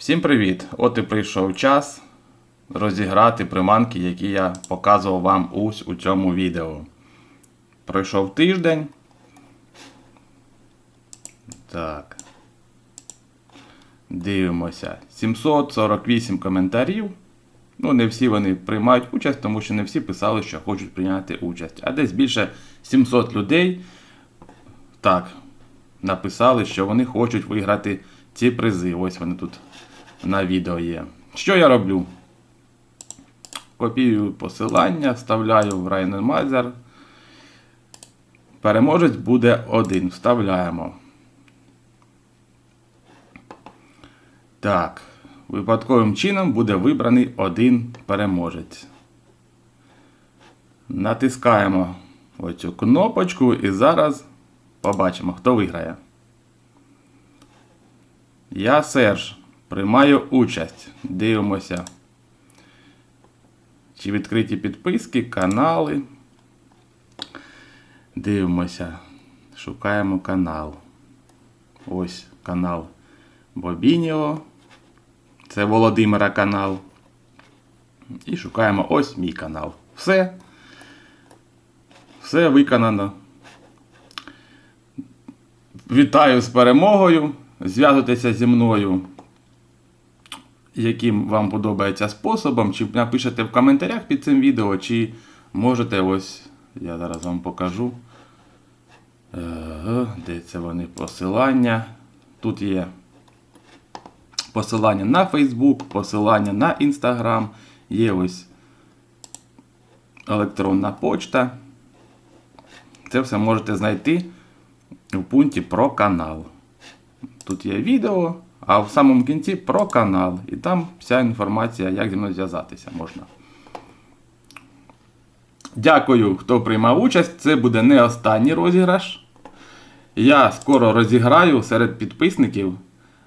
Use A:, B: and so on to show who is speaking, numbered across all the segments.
A: Всім привіт! От і прийшов час розіграти приманки, які я показував вам ось у цьому відео. Пройшов тиждень. Так. Дивимося. 748 коментарів. Ну, не всі вони приймають участь, тому що не всі писали, що хочуть прийняти участь. А десь більше 700 людей так, написали, що вони хочуть виграти ці призи. Ось вони тут на відео є. Що я роблю? Копіюю посилання, вставляю в Randomizer. Переможець буде один. Вставляємо. Так. Випадковим чином буде вибраний один переможець. Натискаємо оцю кнопочку і зараз побачимо, хто виграє. Я Серж. Приймаю участь. Дивимося. Чи відкриті підписки, канали. Дивимося. Шукаємо канал. Ось канал Бобініо. Це Володимира канал. І шукаємо ось мій канал. Все. Все виконано. Вітаю з перемогою. Зв'язуйтеся зі мною, яким вам подобається способом, чи напишете в коментарях під цим відео, чи можете ось, я зараз вам покажу. Де це вони посилання? Тут є посилання на Facebook, посилання на Instagram, є ось електронна почта. Це все можете знайти в пункті про канал. Тут є відео, а в самому кінці про канал. І там вся інформація, як зі мною зв'язатися можна. Дякую, хто приймав участь. Це буде не останній розіграш. Я скоро розіграю серед підписників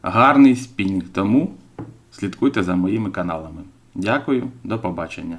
A: гарний спінінг. Тому слідкуйте за моїми каналами. Дякую, до побачення.